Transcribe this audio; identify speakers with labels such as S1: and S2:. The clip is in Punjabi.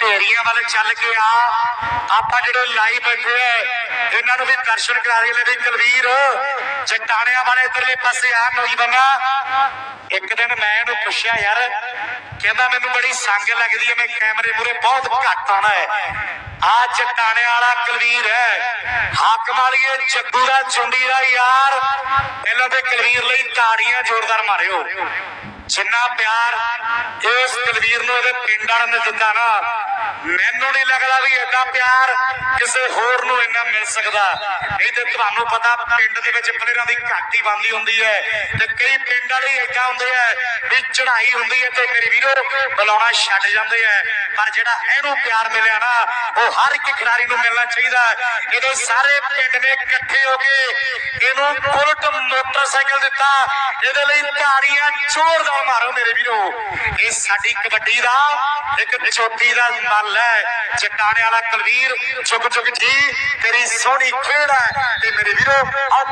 S1: ਢੇਰੀਆਂ ਵੱਲ ਚੱਲ ਕੇ ਆ। ਆਪਾਂ ਜਿਹੜੇ ਲਾਈ ਬੈਠੇ ਐ ਇਹਨਾਂ ਨੂੰ ਵੀ ਦਰਸ਼ਨ ਕਰਾ ਦੇ ਵੀ ਕਲਵੀਰ। ਚਟਾਣਿਆਂ ਵਾਲੇ ਇਧਰਲੇ ਪਾਸੇ ਆ ਨੌਜਵਾਨਾ ਇੱਕ ਦਿਨ ਮੈਂ ਇਹਨੂੰ ਪੁੱਛਿਆ, ਯਾਰ, ਕਹਿੰਦਾ ਮੈਨੂੰ ਬੜੀ ਸੰਗ ਲੱਗਦੀ ਐ ਮੈਂ ਕੈਮਰੇ ਮੂਰੇ ਬਹੁਤ ਘੱਟ ਆਉਣਾ ਹੈ। ਆ ਚਟਾਣਿਆਂ ਵਾਲਾ ਕਲਵੀਰ ਹੈ। ਹਾਕਮ ਵਾਲੀਏ ਜੱਗੂ ਦਾ ਚੁੰਡੀ ਦਾ ਯਾਰ। ਇਹਨਾਂ ਦੇ ਕਲਵੀਰ ਲਈ ਤਾੜੀਆਂ ਜ਼ੋਰਦਾਰ ਮਾਰਿਓ। ਜਿੰਨਾ ਪਿਆਰ ਇਸ ਕਲਵੀਰ ਨੂੰ ਇਹਦੇ ਪਿੰਡ ਵਾਲਿਆਂ ਨੇ ਦਿੱਤਾ ਨਾ ਮੈਨੂੰ ਨਹੀਂ ਲੱਗਦਾ ਵੀ ਏਡਾ ਪਿਆਰ ਕਿਸੇ ਹੋਰ ਨੂੰ ਇੰਨਾ ਮਿਲ ਸਕਦਾ। ਨਹੀਂ ਤੇ ਤੁਹਾਨੂੰ ਪਤਾ ਪਿੰਡ ਦੇ ਵਿੱਚ ਪਲੇਅਰਾਂ ਦੀ ਘਾਟੀ ਬੰਦੀ ਹੁੰਦੀ ਹੈ ਤੇ ਕਈ ਪਿੰਡ ਵਾਲੇ ਏਦਾਂ ਹੁੰਦੇ ਆ ਵੀ ਚੜ੍ਹਾਈ ਹੁੰਦੀ ਹੈ ਤੇ ਮੇਰੇ ਵੀਰੋ ਬੁਲਾਉਣਾ ਛੱਡ ਜਾਂਦੇ ਆ। ਪਰ ਜਿਹੜਾ ਇਹਨੂੰ ਪਿਆਰ ਮਿਲਿਆ ਨਾ, ਉਹ ਹਰ ਇੱਕ ਖਿਡਾਰੀ ਨੂੰ ਮਿਲਣਾ ਚਾਹੀਦਾ। ਇਹਦੇ ਸਾਰੇ ਪਿੰਡ ਨੇ ਇਕੱਠੇ ਹੋ ਕੇ ਇਹਨੂੰ ਬੁਲਟ ਮੋਟਰਸਾਈਕਲ ਦਿੱਤਾ। ਇਹਦੇ ਲਈ ਤਾੜੀਆਂ ਜ਼ੋਰਦਾਰ ਮਾਰੋ ਮੇਰੇ ਵੀਰੋ। ਇਹ ਸਾਡੀ ਕਬੱਡੀ ਦਾ, ਇੱਕ ਛੋਟੀ ਦਾ ਮੱਲ ਹੈ ਚਟਾਣੇ ਵਾਲਾ ਕੁਲਵੀਰ ਚੁੱਕ ਚੁੱਕ ਜੀ, ਤੇਰੀ ਸੋਹਣੀ ਖੇਡ ਹੈ। ਤੇ ਮੇਰੇ ਵੀਰੋ ਆਹ